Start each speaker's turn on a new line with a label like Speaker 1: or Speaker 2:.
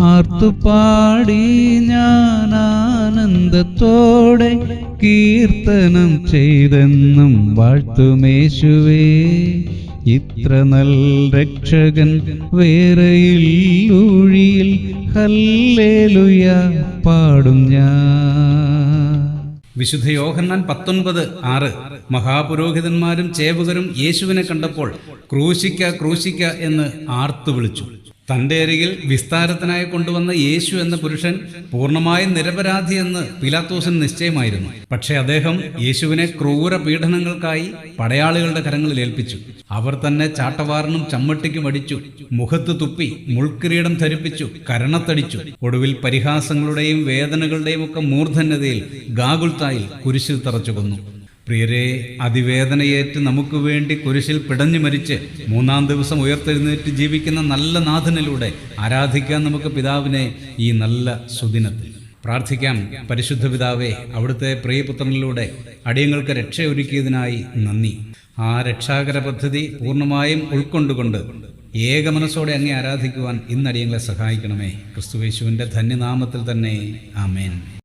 Speaker 1: ആർത്തുപാടി ഞാൻ ആനന്ദത്തോടെ കീർത്തനം ചെയ്തെന്നും വാഴ്ത്തുമേശുവേ. ഇത്ര നൽ രക്ഷകൻ വേറെയിൽ ഊഴിയിൽ ഹല്ലേലുയ പാടും ഞാൻ.
Speaker 2: വിശുദ്ധ യോഹന്നാൻ പത്തൊൻപത് ആറ് മഹാപുരോഹിതന്മാരും ചേവകരും യേശുവിനെ കണ്ടപ്പോൾ ക്രൂശിക്ക ക്രൂശിക്ക എന്ന് ആർത്തു വിളിച്ചു. തന്റെ അരികിൽ വിസ്താരത്തിനായി കൊണ്ടുവന്ന യേശു എന്ന പുരുഷൻ പൂർണമായും നിരപരാധി എന്ന് പിലാത്തോസിന് നിശ്ചയമായിരുന്നു. പക്ഷേ അദ്ദേഹം യേശുവിനെ ക്രൂര പീഡനങ്ങൾക്കായി പടയാളികളുടെ കരങ്ങളിൽ ഏൽപ്പിച്ചു. അവർ തന്നെ ചാട്ടവാറിനും ചമ്മട്ടിക്കും അടിച്ചു മുഖത്ത് തുപ്പി മുൾക്കിരീടം ധരിപ്പിച്ചു കരണത്തടിച്ചു. ഒടുവിൽ പരിഹാസങ്ങളുടെയും വേദനകളുടെയും ഒക്കെ മൂർധന്യതയിൽ ഗാഗുൽത്തായിൽ കുരിശിൽ തറച്ചു കൊന്നു പ്രിയരെ അതിവേദനയേറ്റ് നമുക്ക് വേണ്ടി കുരിശിൽ പിടഞ്ഞു മരിച്ച് മൂന്നാം ദിവസം ഉയർത്തെഴുന്നേറ്റ് ജീവിക്കുന്ന നല്ല നാഥനിലൂടെ ആരാധിക്കാൻ നമുക്ക് പിതാവിനെ ഈ നല്ല സുദിനത്തിൽ. പ്രാർത്ഥിക്കാം പരിശുദ്ധ പിതാവേ അവിടുത്തെ പ്രിയപുത്രനിലൂടെ അടിയങ്ങൾക്ക് രക്ഷയൊരുക്കിയതിനായി നന്ദി. ആ രക്ഷാകര പദ്ധതി പൂർണമായും ഉൾക്കൊണ്ടുകൊണ്ട് ഏക മനസ്സോടെ അങ്ങേ ആരാധിക്കുവാൻ ഇന്നടിയങ്ങളെ സഹായിക്കണമേ. ക്രിസ്തുവേശുവിന്റെ ധന്യനാമത്തിൽ തന്നെ ആമേൻ.